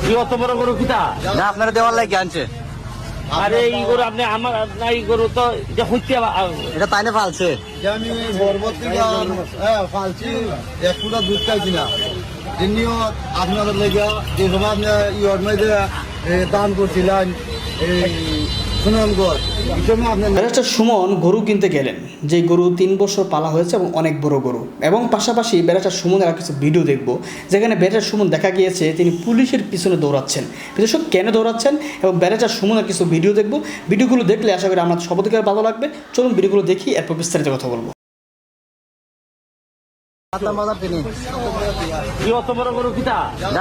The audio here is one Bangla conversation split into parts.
কি অত বড় গরু কিতা? না আপনারা দেওয়ার লাগে আনছে। আরে এই গরু আপনি আমার এই গরু তো এটা হইতে এটা তাইনে ফালছে। যে আমি পর্বত হ্যাঁ ফালছি এক ফুটা দুধ খাইছি না। এমনিও আপনাদের লেগে যে সময় আপনি ইয়র মধ্যে এ, দান করছিলেন এই সুমন গরু কিনতে গেলেন। যে গরু তিন বছর পালা হয়েছে এবং অনেক বড় গরু। এবং পাশাপাশি ব্যারিস্টার সুমনের আর কিছু ভিডিও দেখব। যেখানে ব্যারিস্টার সুমন দেখা গিয়েছে তিনি পুলিশের পিছনে দৌড়াচ্ছেন। বিশেষত কেন দৌড়াচ্ছেন এবং ব্যারিস্টার সুমনের কিছু ভিডিও দেখব। ভিডিওগুলো দেখলে আশা করি আমার সবদিকে ভালো লাগবে। চলুন ভিডিওগুলো দেখি এরপর বিস্তারিত কথা বলব।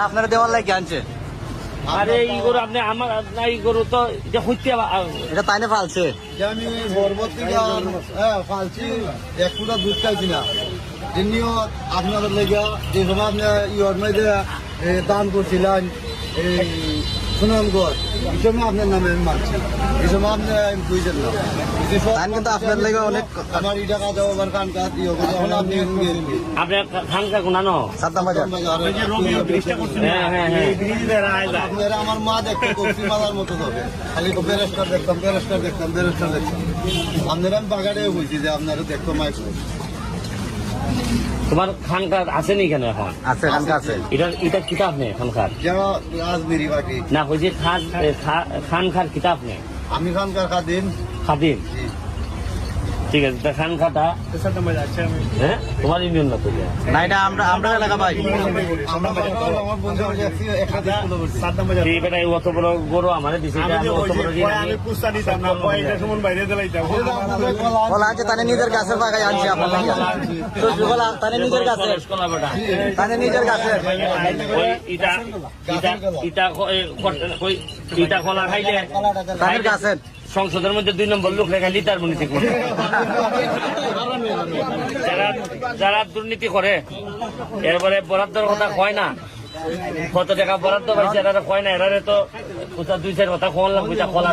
আপনারা দেওয়ার লাগে আনছে। আরে এই গরু আপনি আমার না এই গরু তো এটা হইতে এটা তাইনে ফালছে। যে আমি পরবর্তী হ্যাঁ ফালছি। এক ফুটা দুধ চাইছি না। এমনিও আপনাদের লেগে যে সময় আপনি ইয়ে দান করছিলেন এই সুনামগড় এই সময় আপনার নামে আমি মানছি এই সময় আপনি আমি বুঝছেন না। এই কিন্তু আপনার লেগে অনেক আমার আমার কান কাজ আপনি আপনার খানকা হ্যাঁ হ্যাঁ হ্যাঁ। আমার মা দেখতে কফি মালার মতো যাবে খালি বেরেস্টার দেখতাম বেরেস্টার দেখতাম বেরেস্টার দেখতাম। আপনারা আমি বাগানে বলছি যে আপনারা দেখতো মাইক তোমার খানকার আছে এখানে এখন? আছে এখানকার আছে। এটা এটা কিতাব নেই খানকার? না হয়েছে খান খানকার কিতাব নেই। আমি খানকার খাদিম। খাদিম। ঠিক আছে তা খানকাটা হ্যাঁ? তোমার ইউনিয়ন না তো না এটা আমরা আমরা এলাকা ভাই। অত বড় গরু আমার দিছে এটা আমি অত বড় ঋণ আমি বলা আছে। তানে নিজের গাছের বাগায় আনছে আপনার বলা তানে নিজের গাছের। কলা নিজের গাছের। ওই ইটা ইটা ইটা খোলা খাইলে গাছের। সংসদের মধ্যে দুই নম্বর লোক লেখা লিটার মনে করে যারা যারা দুর্নীতি করে, এরপরে বরাদ্দর কথা কয় না কত টাকা বরাদ্দ পাইছে এরা কয় না এরারে তো কোথা দুই চার কথা কোন লাগবে এটা আপনারা।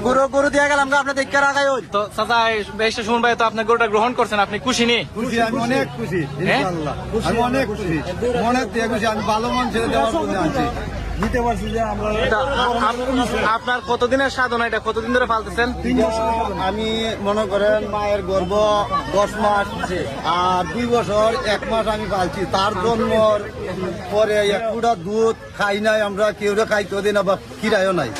গরু গরু দিয়ে গেলাম গো, আপনি দেখতে রাখাই তো চাচা বেশটা শুনুন ভাই তো আপনি গরুটা গ্রহণ করছেন আপনি খুশি নি? খুশি আমি অনেক খুশি অনেক খুশি। মনে দিয়ে খুশি আমি ভালো মন ছেড়ে দেওয়ার জন্য পারছি যে আমরা আপনার কতদিনের সাধনা? এটা কতদিন ধরে পালতেছেন আমি মনে করেন মায়ের গর্ভ দশ মাস আর দুই বছর এক মাস আমি পালছি। তার জন্মর পরে একটা দুধ খাই নাই আমরা কেউ খাইতে দিন বা কিরায়ও নাই।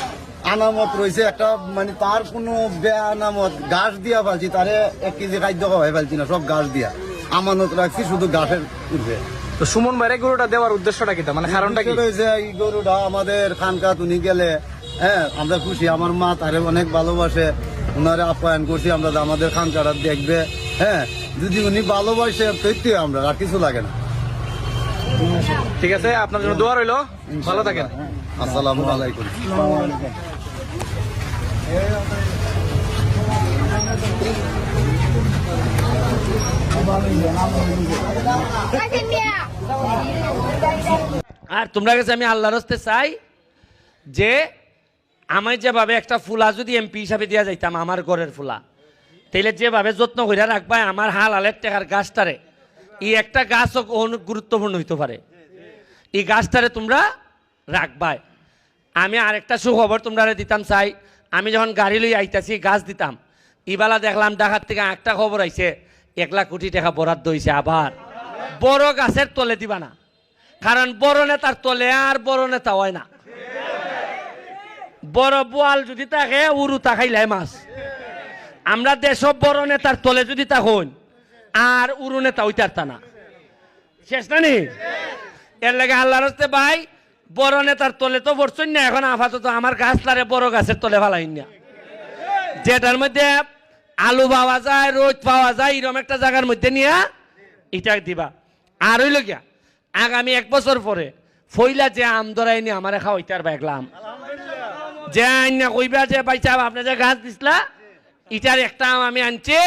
আনামত রয়েছে একটা মানে তার কোনো বেয়া আনামত ঘাস দিয়া পালছি। তারে এক কেজি খাদ্য খাওয়াই পালছি না সব ঘাস দিয়া। আমানত রাখছি শুধু ঘাসের উঠবে। তো সুমন ভাইরে গরুটা দেওয়ার উদ্দেশ্যটা কি মানে কারণটা কি? রয়েছে এই গরুটা আমাদের খানকা তুমি গেলে হ্যাঁ আমরা খুশি। আমার মা তারে অনেক ভালোবাসে। ওনারে আপ্যায়ন করছি আমরা যে আমাদের খানকাটা দেখবে হ্যাঁ। যদি উনি ভালোবাসে সত্যি আমরা আর কিছু লাগে না। ঠিক আছে আপনার জন্য দোয়া রইল। ভালো থাকেন। আসসালামু আলাইকুম। আর তোমরা কাছে আমি আল্লাহর হস্তে চাই যে আমি যেভাবে একটা ফুলা যদি এমপি হিসাবে দিয়া যাইতাম, আমার ঘরের ফুলা। তাইলে যেভাবে যত্ন করে রাখবা, আমার হাল আলের টেকার গাছটারে। এই একটা গাছও অনেক গুরুত্বপূর্ণ হইতে পারে। এই গাছটারে তোমরা রাখবাই। আমি আরেকটা সুখবর তোমরা দিতাম চাই। আমি যখন গাড়ি লই আইতাছি, গাছ দিতাম। ইবালা দেখলাম ঢাকার থেকে একটা খবর আইছে, এক লাখ কোটি টাকা বরাদ্দ হয়েছে আবার। বড় গাছের তলে দিবা না। কারণ বড় নেতার তলে আর বড় নেতা হয় না। বড় বোয়াল যদি থাকে, উরু তাকাইলাই মাছ। আমরা দেশ বড় নেতার তলে যদি তখন আর উরু নেতা ওইটার তা না। শেষ না নি? এর লাগে আল্লাহর হস্তে ভাই, বড় নেতার তলে তো বসছেন না, এখন আপাতত আমার গাছ তারে বড় গাছের তলে ফালাই না। যেটার মধ্যে আলু পাওয়া যায়, রোদ পাওয়া যায় এরকম একটা জায়গার মধ্যে নিয়ে এটা দিবা। আর হইল গিয়া, আগামী এক বছর পরে ফইলা যে আম ধরাই নি, আমার খাওয়াইতার বাইকলাম যে আইনা কইবা যে বাইচা আপনি যে গাছ দিছিলা, ইটার একটা আম আমি আনছি,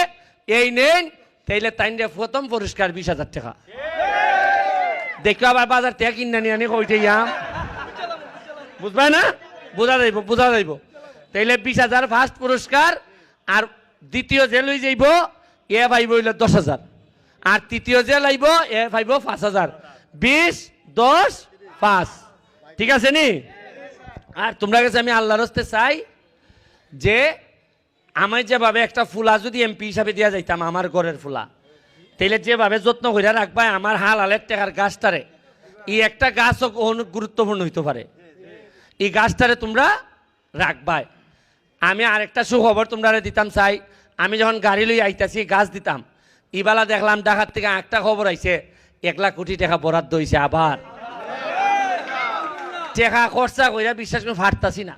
এই নেন, তাইলে তাইন প্রথম পুরস্কার বিশ হাজার টাকা। দেখো আবার বাজার থেকে কিনে নিয়ে আনি, কইতে যাম বুঝবে না? বোঝা যাইব বোঝা যাইব। তাইলে বিশ হাজার ফার্স্ট পুরস্কার আর দ্বিতীয় যে লই যাইব, এ পাইব হইলে দশ হাজার। আর তৃতীয় যে লাইব এ পাইব পাঁচ হাজার বিশ, দশ, পাঁচ। ঠিক আছে নি? আর তোমরা কাছে আমি আল্লাহর হস্তে চাই যে আমি যেভাবে একটা ফুলা যদি এমপি হিসাবে দিয়া যাইতাম, আমার ঘরের ফুলা। তাইলে যেভাবে যত্ন করে রাখবা, আমার হাল হালের টেকার গাছটারে এই একটা গাছও অনেক গুরুত্বপূর্ণ হইতে পারে। এই গাছটারে তোমরা রাখবাই। আমি আরেকটা সুখবর তোমরা দিতাম চাই। আমি যখন গাড়ি লই আইতাছি, গাছ দিতাম। ইবালা দেখলাম ঢাকার থেকে একটা খবর আইছে, এক লাখ কোটি টাকা বরাদ্দ হয়েছে আবার। টাকা খরচা কইরা বিশ্বাস করে ফাটতাছি না।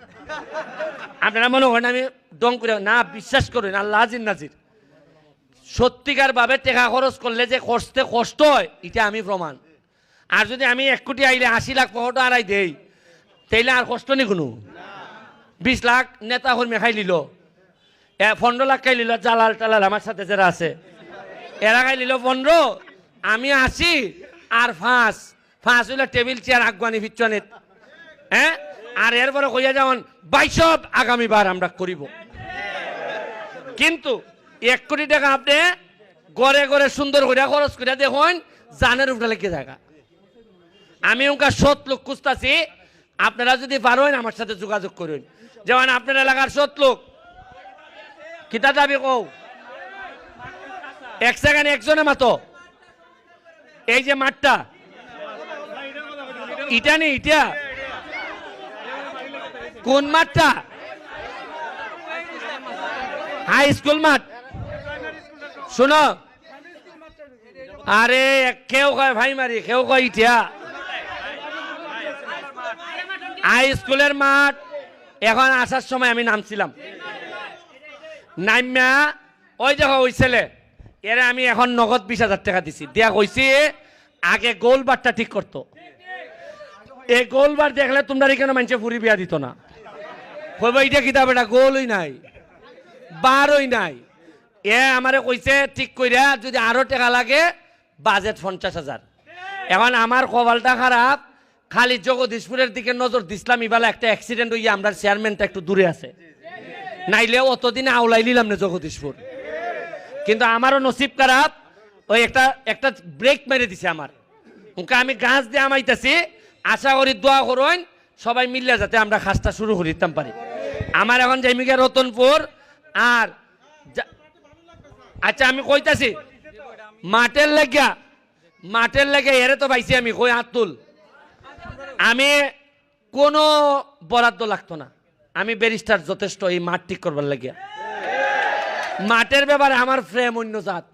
আপনারা মনে করেন আমি ডং করে, না, বিশ্বাস করেন, আল্লাহ হাজির নাজির। সত্যিকার ভাবে টেকা খরচ করলে যে কষ্টে কষ্ট হয়, এটা আমি প্রমাণ। আর যদি আমি এক কোটি আইলে আশি লাখ পনেরোটা আড়াই দেই, তাইলে আর কষ্ট নি কোনো। বিশ লাখ নেতা কর্মী খাই লিল পনেরো লাখ খাই লিল জালাল টালাল আমার সাথে যারা আছে। এরা খাই লিল পনেরো, আমি আসি আর ফাঁস। ফাঁস হইলে টেবিল, চেয়ার, আগুয়ানি পিছনে হ্যাঁ? আর এরপরে কইয়া যেমন বাইশব আগামীবার আমরা করিব। কিন্তু এক কোটি টাকা আপনি গড়ে গড়ে সুন্দর করে খরচ করে দেখুন, জানের উপরে লেগে জায়গা। আমি ওকে সৎ লোক খুঁজতাছি, আপনারা যদি পারেন আমার সাথে যোগাযোগ করুন। যেমন আপনার এলাকার সৎ লোক, কিতা দাবি কও? এক সেকেন্ড একজনে মাতো। এই যে মাঠটা। ইটা নেই ইটা। কোন মাঠটা? হাই স্কুল মাঠ। শোনো। আরে, কেউ কয় ভাই মারি, কেউ কয় ইটিয়া হাই স্কুলের মাঠ। এখন আসার সময় আমি নামছিলাম। নাইমা ওই দেখো ওই ছেলে। এরা আমি এখন নগদ বিশ হাজার টাকা দিছি। দিয়া কইছি, আগে গোল বারটা ঠিক করতো। এই গোল বার দেখলে তোমরা এখানে মানুষে ফুরি বিয়া দিত না। কইবা এটা কিতাব এটা গোলই নাই, বারই নাই। এ আমারে কইছে, ঠিক কইরা যদি আরও টাকা লাগে, বাজেট পঞ্চাশ হাজার। এখন আমার কপালটা খারাপ, খালি জগদীশপুরের দিকে নজর দিছিলাম ইবেলা একটা অ্যাক্সিডেন্ট হইয়া আমরা চেয়ারম্যানটা একটু দূরে আছে। নাইলে অতদিনে আওলাই নিলাম না জগদীশপুর। কিন্তু আমারও নসিব খারাপ ওই একটা একটা ব্রেক মেরে দিছে আমার। ওকে আমি গাছ দিয়ে আমাইতেছি, আশা করি দোয়া করুন, সবাই মিললে যাতে আমরা খাসটা শুরু করে দিতাম পারি। আমার এখন যাইমিকে রতনপুর, আর আচ্ছা আমি কইতাছি, মাঠের লাগিয়া মাঠের লাগে এরে তো পাইছি আমি, কই আতুল। আমি কোনো বরাদ্দ লাগতো না। আমি ব্যারিস্টার যথেষ্ট এই মাঠ ঠিক করবার লাগিয়া মাঠের ব্যাপারে আমার ফ্রেম অন্য জাত।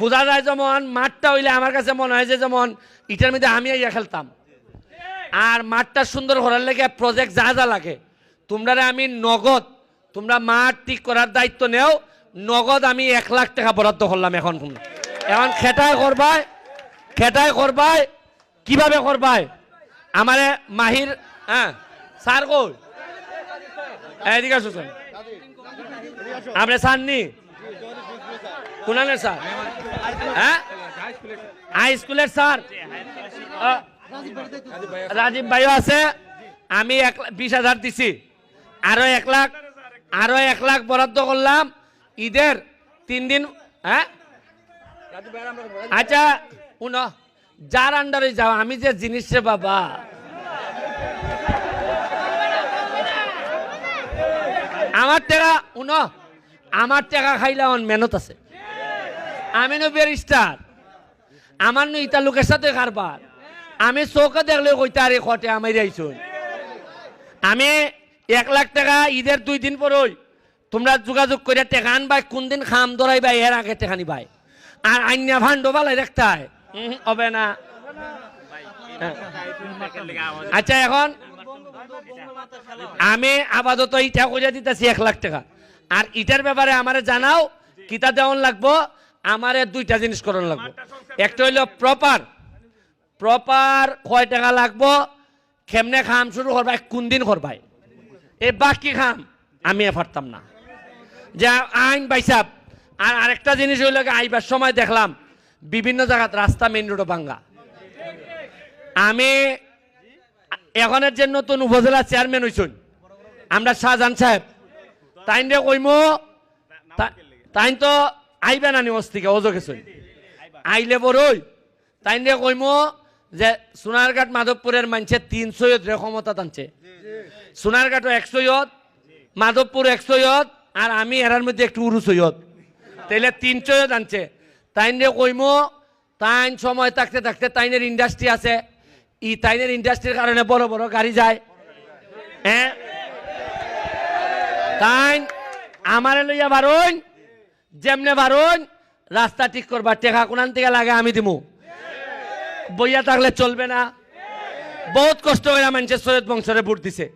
বোঝা যায় যেমন মাঠটা হইলে আমার কাছে মনে হয় যে যেমন ইটার মধ্যে আমি ইয়া খেলতাম। আর মাঠটা সুন্দর করার লেগে প্রজেক্ট যা যা লাগে। তোমরা আমি নগদ, তোমরা মাঠ ঠিক করার দায়িত্ব নেও, নগদ আমি এক লাখ টাকা বরাদ্দ করলাম এখন এখন খেটায় করবাই খেটায় করবাই, কীভাবে করবাই? আমারে মাহির হ্যাঁ স্যার কই? এদিকে আসো, স্যার। আপনি স্যার নি? কোনানের স্যার? হ্যাঁ? হাই স্কুলের স্যার। রাজীব ভাইও আছে। আমি এক বিশ হাজার দিছি। আরও এক লাখ, আরও এক লাখ বরাদ্দ করলাম। ঈদের তিন দিন হ্যাঁ? আচ্ছা উন যার আন্ডারে যাও, আমি যে জিনিস রে বাবা। আমার টাকা উন আমার টাকা খাইলে আমার মেহনত আছে। আমি নো ব্যারিস্টার আমার নো ইটা লোকের সাথে কারবার। আমি চৌকে দেখলে কইতে আরে খটে আমি আইসুন আমি এক লাখ টাকা ঈদের দুই দিন পরই তোমরা যোগাযোগ করে টেকা আনবাই, কোন দিন খাম ধরাই বাই, এর আগে টেকা নিবাই। আর আইনা ভান্ড বালাই রাখতাই হবে না। হ্যাঁ। আচ্ছা এখন আমি আপাতত ইটা করে দিতেছি এক লাখ টাকা। আর ইটার ব্যাপারে আমারে জানাও কিতা দেওয়ান লাগবো আমারে দুইটা জিনিস করন লাগবো। একটা হইল প্রপার প্রপার কয় টাকা লাগবো খেমনে খাম শুরু করবাই কোন দিন করবাই। এই বাকি খাম আমি এ পারতাম না। যে আইন বাইসাব আর আরেকটা জিনিস হইল আইবার সময় দেখলাম বিভিন্ন জায়গাত রাস্তা মেইন রোড ভাঙ্গা। আমি এখনের যে নতুন উপজেলা চেয়ারম্যান হইছুন, আমরা শাহজাহান সাহেব তাইন রে কইমো তাইন তো আইবে না নিউজ থেকে অজো গেছুন। আইলে বড়ই তাইন রে কইমো যে সোনারঘাট মাধবপুরের মানুষের তিন সৈয়দ রে ক্ষমতা টানছে। সোনারঘাটও এক সৈয়দ, মাধবপুর এক সৈয়দ, আর আমি এরার মধ্যে একটু উরু সৈয়দ। তাইলে তিন সৈয়দ আনছে। তাইন রে কইমো, তাইন সময় থাকতে থাকতে তাইনের ইন্ডাস্ট্রি আছে। ই তাইনের ইন্ডাস্ট্রির কারণে বড় বড় গাড়ি যায়। তাই আমারে লইয়া বারণ যেমনে বারণ রাস্তা ঠিক করবার টেকা কোনান থেকে লাগে আমি দিমু। বইয়া থাকলে চলবে না। বহুত কষ্ট করে মানুষের সৈয়দ বংশরে ভোট দিছে।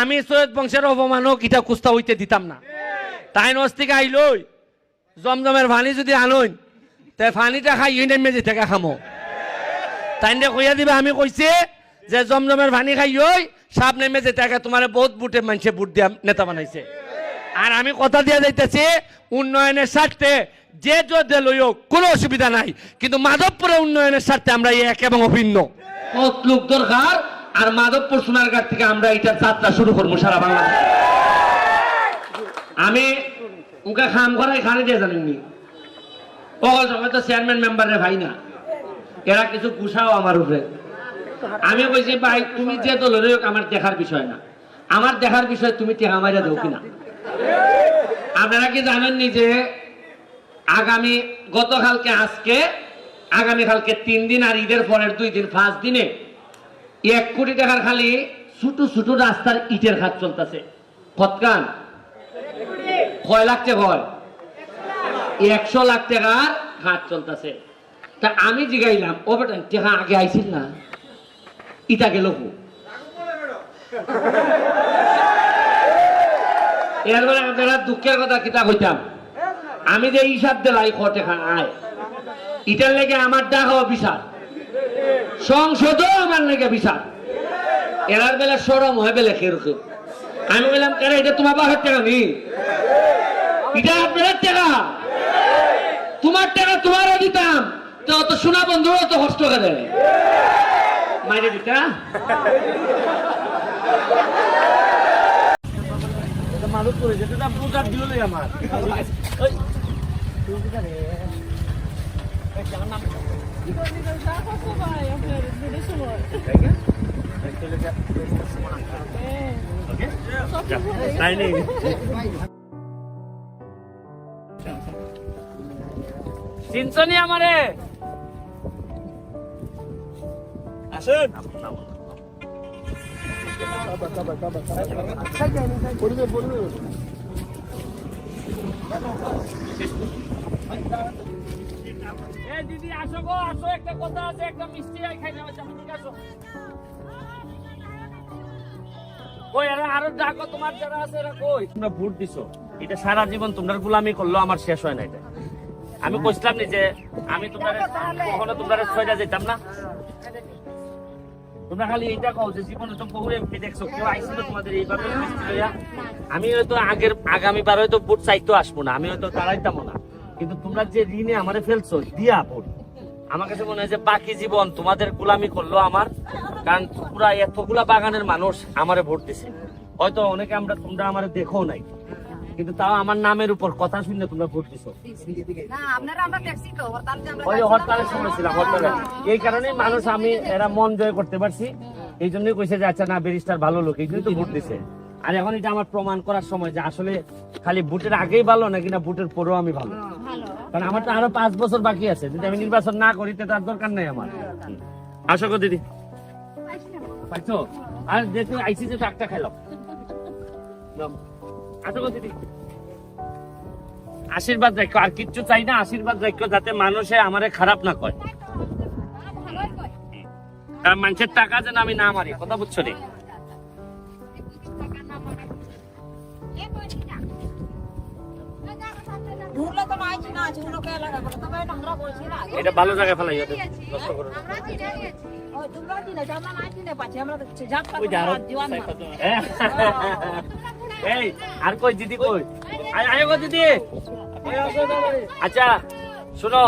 আমি সৈয়দ বংশের অপমানক ইটা কুস্তা হইতে দিতাম না। তাই নস্তিকে আইলই, জমজমের ফানি যদি আনইন, তে ফানিটা খাই নেমে মেজি থেকে খামো। তাই কইয়া দিবে, আমি কইছে যে জমজমের পানি খাইই সাপ নেমে যে টাকা তোমার বহুত বুটে মানুষে বুট দিয়া নেতা বানাইছে। আর আমি কথা দিয়া যাইতেছি, উন্নয়নের স্বার্থে যে যুদ্ধে লইও কোনো অসুবিধা নাই, কিন্তু মাধবপুরে উন্নয়নের স্বার্থে আমরা এক এবং অভিন্ন। লোক দরকার? আর মাধবপুর সোনারঘাট থেকে আমরা এটার যাত্রা শুরু করব সারা বাংলাদেশ। আমি ওকে খাম করাই খানে দিয়ে জানেননি সময় তো চেয়ারম্যান মেম্বারের ভাই না। এরা কিছু কুষাও আমার উপরে। আমি কইছি, ভাই, তুমি যে দলের হোক আমার দেখার বিষয় না। আমার দেখার বিষয় তুমি টেকা মাইরা দেও কিনা? আপনারা কি জানেননি যে আগামী, গতকালকে, আজকে, আগামী কালকে তিন দিন আর ঈদের পরের দুই দিন, পাঁচ দিনে এক কোটি টাকার খালি ছোট ছোট রাস্তার ইটের খাত চলতেছে। কতকান কয় লাখ টাকা হয়? একশো লাখ টাকার হাত চলতেছে। তা আমি জিগাইলাম, ও বেটা টাকা আগে আইছিল না, ইটা গেল? এরপরে আপনারা দুঃখের কথা কিতা কইতাম? আমি যে হিসাব দিলাই, ক টাকা আয়? ইটার লেগে আমার ডাক বিচার সংসদও আমার লেগে বিচার এরার বেলা সরম হয় বেলে খেরুকে আমি বললাম কেন এটা তোমার বাপের টাকা নি? এটা আপনার টাকা তোমার টাকা তোমারও দিতাম। তো অত শোনা বন্ধু অত কষ্ট করে মাইরে দিতা মালুক করে যেতে তা পুকার দিল আমার। ওই, তাই নেই চিনছনি আমারে? আসেন এ দিদি আসো গো আসো একটা কথা আছে একটা মিষ্টি আই খাই নেওয়া যাবে ঠিক আসো কই আরে আরও ডাকো তোমার যারা আছে এরা কই? তোমরা ভোট দিছো। এটা সারা জীবন তোমরা গোলামি করল আমার শেষ হয় না এটা। আমি কইছিলাম নি যে আমি তোমরা কখনো তোমরা ছয়টা যেতাম না। তোমরা খালি এইটা কও যে জীবনে তো বহু দেখছ, কেউ আইছিল তোমাদের এইভাবে আমি হয়তো আগের আগামী বার হয়তো ভোট চাইতো আসব না, আমি হয়তো দাঁড়াইতামও না। কিন্তু তোমরা যে ঋণে আমারে ফেলছো, দিয়া ভোট আমার কাছে মনে হয় যে বাকি জীবন তোমাদের গোলামি করল আমার, কারণ পুরা এতগুলা বাগানের মানুষ আমারে ভোট দিছে। হয়তো অনেকে আমরা, তোমরা আমারে দেখো নাই। কিন্তু তাও আমার নামের উপর কথা শুনে তোমরা ভোট দিছো। না আপনারা আমরা দেখছি তো হরতাল ওই হরতালের সময় ছিলাম হরতালে। এই কারণে মানুষ আমি এরা মন জয় করতে পারছি। এই জন্যই কইছে যে আচ্ছা না ব্যারিস্টার ভালো লোক এই তো ভোট দিছে। আর এখন এটা আমার প্রমাণ করার সময় যে আসলে খালি ভোটের আগেই ভালো নাকি না ভোটের পরেও আমি ভালো? কারণ আমার তো আরও পাঁচ বছর বাকি আছে। যদি আমি নির্বাচন না করি তো তার দরকার নাই আমার। আসো গো দিদি। পাইছো? আর যেহেতু আইসি যে টাকটা দিদি আশীর্বাদ রাখো। আর কিচ্ছু চাই না আশীর্বাদ রাখো যাতে মানুষে আমারে খারাপ না কয় কারণ মানুষের টাকা যেন আমি না মারি কথা বুঝছ রে? এটা ভালো জায়গায় ফেলাই নষ্ট করো আমরা আমরা হ্যাঁ। এই আর কই দিদি কই আয় গো দিদি আচ্ছা শোনো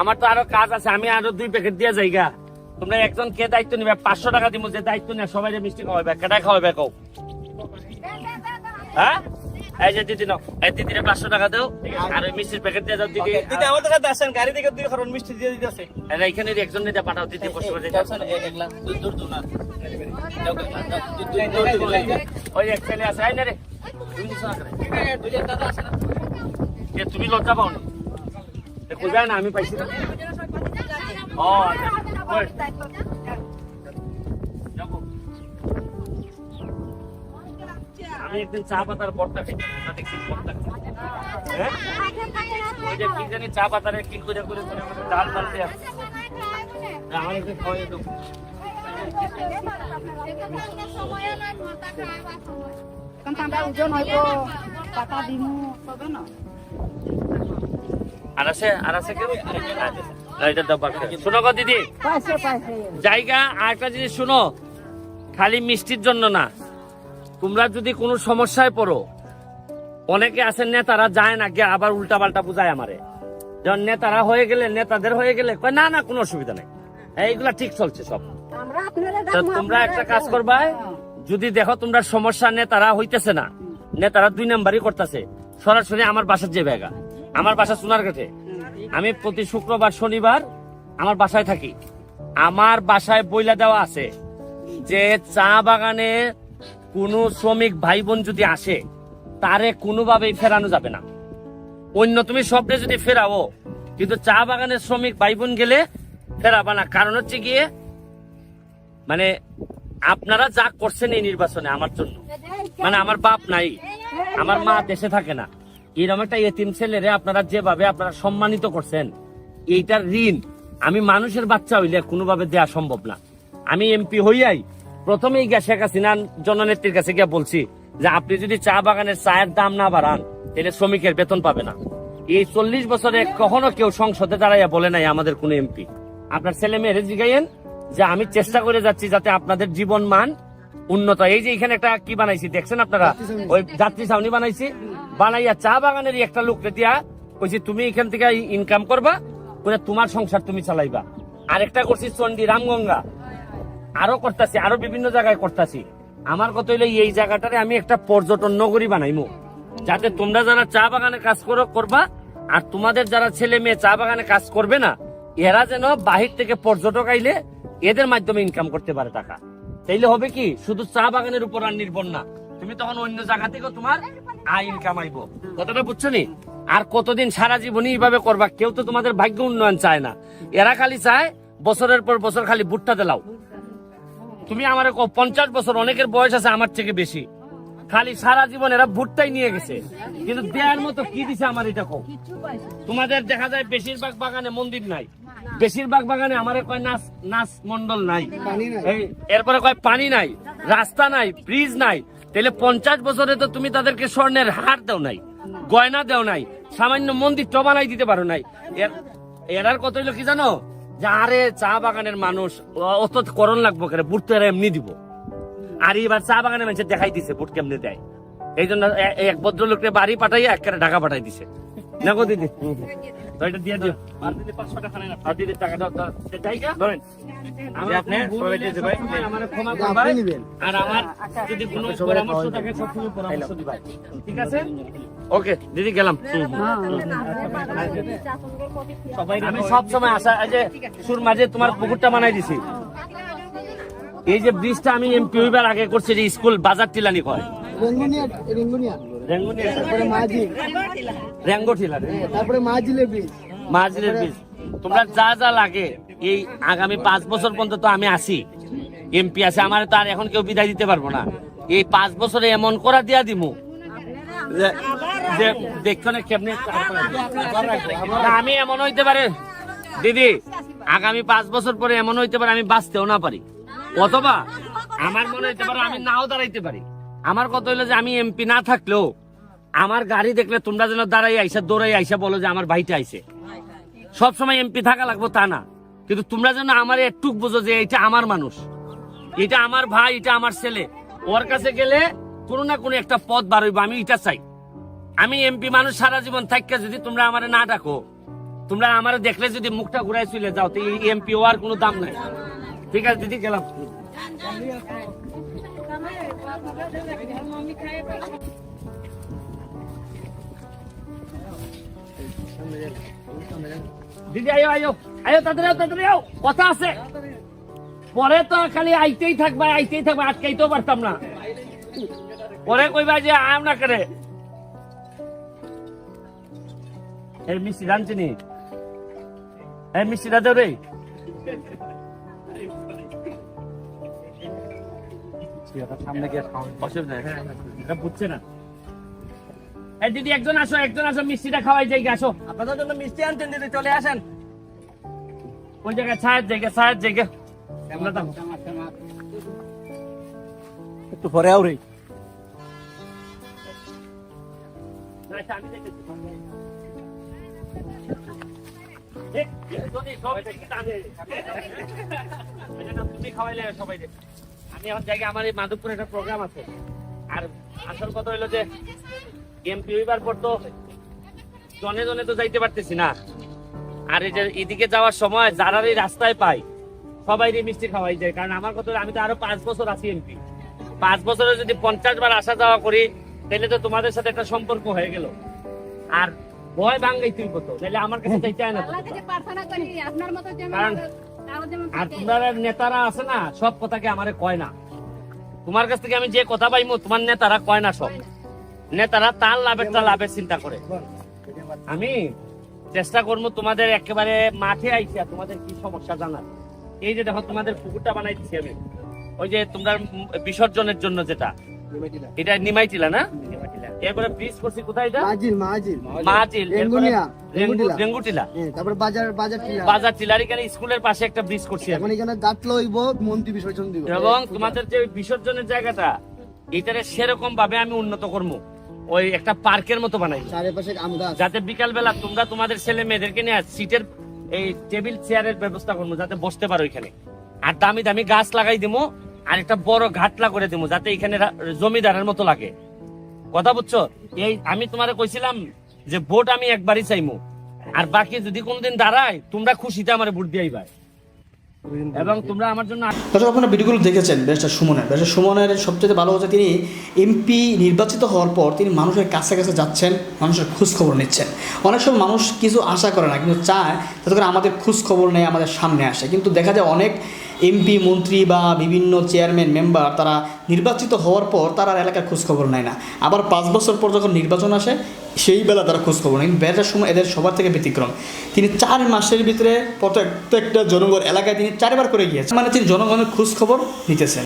আমার তো আরও কাজ আছে আমি আরও দুই প্যাকেট দিয়ে যাইগা তোমরা একজন কে দায়িত্ব নিবে পাঁচশো টাকা দিব যে দায়িত্ব নেয় সবাই মিষ্টি খাওয়াবে কেটা খাওয়াবে কও হ্যাঁ এই যে দিদি নাও এই দিদিরে পাঁচশো টাকা দাও আর ওই মিষ্টির প্যাকেট দিয়ে দাও দিদি দিদি আমাদের কাছে আসেন গাড়ি থেকে দুই কারণ মিষ্টি দিয়ে দিতেছে আর এইখানে একজন দিয়ে পাঠাও দিদি বসে বসে আছে আই না তুমি লজ্জা পাও না কোথায় না আমি পাইছি না। ও আচ্ছা। আমি একদিন চা পাতার খেতে দেখছি বটটা হ্যাঁ? ওই যে কি জানি চা পাতারে কি করে করে ডাল ডাল দিয়ে আমার একদিন খাওয়াই খালি মিষ্টির জন্য না। তোমরা যদি কোনো সমস্যায় পড়ো, অনেকে আছেন নেতারা যায় না, গিয়ে আবার উল্টা পাল্টা বুঝায় আমারে। যখন নেতারা হয়ে গেলে, নেতাদের হয়ে গেলে না না, কোনো অসুবিধা নেই। এইগুলা ঠিক চলছে সব। তো তোমরা একটা কাজ করবা যদি দেখো তোমরা সমস্যা নেতারা হইতেছে না। নেতারা দুই নাম্বারই করতেছে। সরাসরি আমার বাসার যে ব্যাগা। আমার বাসা সোনারঘাটে। আমি প্রতি শুক্রবার শনিবার আমার বাসায় থাকি। আমার বাসায় বইলা দেওয়া আছে যে চা বাগানে কোনো শ্রমিক ভাই বোন যদি আসে তারে কোনোভাবেই ফেরানো যাবে না। অন্য তুমি স্বপ্নে যদি ফেরাও কিন্তু চা বাগানের শ্রমিক ভাই বোন গেলে ফেরাবা না। কারণ হচ্ছে গিয়ে মানে আপনারা যা করছেন এই নির্বাচনে আমার জন্য মানে আমার বাপ নাই, আমার মা দেশে থাকে না এরকম একটা এতিম ছেলেরে আপনারা যেভাবে আপনারা সম্মানিত করছেন, এইটার ঋণ আমি মানুষের বাচ্চা হইলে কোনোভাবে দেওয়া সম্ভব না। আমি এমপি হইয়াই প্রথমেই গিয়া শেখ হাসিনা জননেত্রীর কাছে গিয়া বলছি যে, আপনি যদি চা বাগানের চায়ের দাম না বাড়ান, তাহলে শ্রমিকের বেতন পাবে না। এই চল্লিশ বছরে কখনো কেউ সংসদে দাঁড়াইয়া বলে নাই আমাদের কোন এমপি। আপনার ছেলে মেয়েরে জিগাইয়েন যে আমি চেষ্টা করে যাচ্ছি যাতে আপনাদের জীবন মান উন্নত এই যে এখানে একটা কি বানাইছি দেখছেন আপনারা? ওই যাত্রী ছাউনি বানাইছি। বানাইয়া চা বাগানের একটা লোককে দিয়া কইছি তুমি এখান থেকে ইনকাম করবা করে তোমার সংসার তুমি চালাইবা। আরেকটা করছি চন্ডী রামগঙ্গা। আরও করতেছি আরও বিভিন্ন জায়গায় করতেছি। আমার কথা হইলে এই জায়গাটারে আমি একটা পর্যটন নগরী বানাইমু। যাতে তোমরা যারা চা বাগানে কাজ করো করবা আর তোমাদের যারা ছেলে মেয়ে চা বাগানে কাজ করবে না এরা যেন বাহির থেকে পর্যটক আইলে এদের মাধ্যমে ইনকাম করতে পারে টাকা। তাইলে হবে কি, শুধু চা বাগানের উপর আর নির্ভর না। তুমি তখন অন্য জায়গা থেকে তোমার আয় ইনকাম আইব। কথাটা বুঝছ নি? আর কতদিন সারা জীবনই এইভাবে করবা, কেউ তো তোমাদের ভাগ্য উন্নয়ন চায় না। এরা খালি চায়, বছরের পর বছর খালি ভুট্টা দেলাও। তুমি আমার পঞ্চাশ বছর, অনেকের বয়স আছে আমার থেকে বেশি। খালি সারা জীবন এরা ভুট্টাই নিয়ে গেছে। কিন্তু দেওয়ার মতো কি দিছে আমার এটা কো তোমাদের দেখা যায় বেশিরভাগ বাগানে মন্দির নাই। বেশিরভাগ বাগানে আমার কয় নাচ নাচ মন্ডল নাই। এরপরে কয় পানি নাই, রাস্তা নাই, ব্রিজ নাই। তাহলে পঞ্চাশ বছরে তো তুমি তাদেরকে স্বর্ণের হার দেও নাই, গয়না দেও নাই, সামান্য মন্দির বানাই দিতে পারো নাই। এর- এরার কত হইল কি জানো? যে আরে চা বাগানের মানুষ অত করণ লাগবো কেন বুট তো এরা এমনি দিব। আর এবার চা বাগানের মানুষ দেখাই দিছে বুট কেমনে দেয় এই জন্য এক ভদ্রলোককে বাড়ি পাঠাইয়া এক ঢাকা পাঠাই দিছে দেখো দিদি হুম, হুম। তো এটা দিয়ে দিও আর দিদি পাঁচশো টাকা নেই আর দিদি টাকা দাও দাও। এ জায়গা ধরেন আমার আপনি সবাই হইলে দিতে আমার ক্ষমা করবেন আর আমার যদি কোনো পরামর্শ থাকে সবসময় পরামর্শ ঠিক আছে ওকে দিদি গেলাম। আমি সব সময় আসা যে সুর মাঝে তোমার পুকুরটা বানাই দিছি এই যে ব্রিজটা আমি এমপি হইবার আগে করছি যে স্কুল বাজার টিলানি কয়? ব্রিজ। তোমরা যা যা লাগে এই আগামী পাঁচ বছর পর্যন্ত তো আমি আসি এমপি আছে আমার তো আর এখন কেউ বিদায় দিতে পারব না। এই পাঁচ বছরে এমন করা দিয়া দিমু। আমি এমন হইতে পারে। দিদি আগামী পাঁচ বছর পরে এমন হইতে পারে আমি বাঁচতেও না পারি। অথবা আমার মনে হইতে পারে আমি নাও দাঁড়াইতে পারি। আমার কথা হইল যে আমি এমপি না থাকলেও আমার গাড়ি দেখলে তোমরা যেন দাঁড়াই আইসা, দৌড়াই আইসা বলো যে আমার ভাইটা আইছে। সব সময় এমপি থাকা লাগবো তা না। কিন্তু তোমরা যেন আমার একটু বুঝো যে এটা আমার মানুষ। এটা আমার ভাই এটা আমার ছেলে। ওর কাছে গেলে কোনো না কোনো একটা পথ বার হইব, আমি এটা চাই। আমি এমপি মানুষ সারা জীবন থাকতে যদি তোমরা আমার না ডাকো, তোমরা আমার দেখলে যদি মুখটা ঘুরাই চলে যাও, তো এই এমপি হওয়ার কোনো দাম নাই। ঠিক আছে, দিদি, গেলাম। দিদি, আয়ো আয়ো আয়ো, তাড়াতাড়ি তাড়াতাড়ি আয়ো, কথা আছে। পরে তো খালি আইতেই থাকবা আইতেই থাকবা, আটকাইতেও পারতাম না। পরে কইবা যে আম না করে। এই মিষ্টি রাঁধছিনি এই মিষ্টি রাঁধো রে। সামনে গিয়ে অসুবিধা নেই এটা বুঝছে না এই দিদি একজন আসো একজন আসো মিষ্টিটা খাওয়াই যাই আসো আপনাদের জন্য মিষ্টি আনছেন দিদি চলে আসেন ওই জায়গায় ছায়ের জায়গা ছায়ের জায়গা একটু পরে আও রে আচ্ছা, আমি দেখতেছি। এ, যদি সব দেখি টানে। এটা না তুমি খাওয়াইলে সবাই। আমি এখন জায়গা আমার এই মাধবপুরে একটা প্রোগ্রাম আছে। আর আসল কথা হইল যে এমপি হইবার পর তো জনে জনে তো যাইতে পারতেছি না। আর এই যে এদিকে যাওয়ার সময় যারা এই রাস্তায় পাই সবাই মিষ্টি খাওয়াই যায়। কারণ আমার কথা আমি তো আরও পাঁচ বছর আছি এমপি। পাঁচ বছরে যদি পঞ্চাশ বার আসা যাওয়া করি তাহলে তো তোমাদের সাথে একটা সম্পর্ক হয়ে গেল। আর ভয় ভাঙ্গাই তুই কত তাহলে আমার কাছে চাইতে না তো। আপনার নেতারা আছে না, সব কথাকে আমারে কয় না। তোমার কাছ থেকে আমি যে কথা পাইমু, তোমার নেতারা কয় না সব। নেতারা তার লাভেরটা লাভের চিন্তা করে। আমি চেষ্টা করব তোমাদের একেবারে মাঠে আইসা তোমাদের কি সমস্যা জানার। এই যে দেখো তোমাদের পুকুরটা বানাই দিচ্ছি আমি। ওই যে তোমরা বিসর্জনের জন্য যেটা। এটা নিমাইটিলা না? এরপরে ব্রিজ করছি কোথায় এটা? মাজিল মাজিল। এরপরে রেঙ্গুনিয়া, রেঙ্গুটিলা। হ্যাঁ, তারপরে বাজার বাজার টিলা। বাজার টিলার এখানে স্কুলের পাশে একটা ব্রিজ করছি এখন এখানে গাছ লইব মন্ত্রী বিসর্জন দিব। এবং তোমাদের যে বিসর্জনের জায়গাটা এটারে সেরকম ভাবে আমি উন্নত করব। ওই একটা পার্কের মতো বানাই। চারিপাশে আম গাছ। যাতে বিকাল বেলা তোমরা তোমাদের ছেলে মেয়েদেরকে নিয়ে সিটের এই টেবিল চেয়ারের ব্যবস্থা করব যাতে বসতে পারো এখানে। আর দামি দামি গাছ লাগাই দিবো। আর একটা বড় ঘাটলা করে দিবো যাতে এখানে জমিদারের মতো লাগে। কথা বুঝছ? এই আমি তোমারে কইছিলাম যে ভোট আমি একবারই চাইমু। আর বাকি যদি কোনদিন দাঁড়ায়, তোমরা খুশিতে আমার ভোট দিয়াইবা এবং তোমরা আমার জন্য দর্শক, আপনারা ভিডিওগুলো দেখেছেন, ব্যারিস্টার সুমনের। ব্যারিস্টার সুমনের সবচেয়ে ভালো হচ্ছে তিনি এমপি নির্বাচিত হওয়ার পর তিনি মানুষের কাছে কাছে যাচ্ছেন, মানুষের খোঁজ খবর নিচ্ছেন। অনেক সময় মানুষ কিছু আশা করে না, কিন্তু চায় যাতে করে আমাদের খোঁজ খবর নেয়, আমাদের সামনে আসে। কিন্তু দেখা যায় অনেক এমপি মন্ত্রী বা বিভিন্ন চেয়ারম্যান মেম্বার তারা নির্বাচিত হওয়ার পর তারা আর এলাকার খোঁজখবর নেয় না। আবার পাঁচ বছর পর যখন নির্বাচন আসে, সেই বেলা তারা খোঁজখবর নেয়। কিন্তু বেড়ার সময় এদের সবার থেকে ব্যতিক্রম। তিনি চার মাসের ভিতরে প্রত্যেকটা জনগণ এলাকায় তিনি চারবার করে গিয়েছেন। মানে তিনি জনগণের খোঁজখবর নিতেছেন।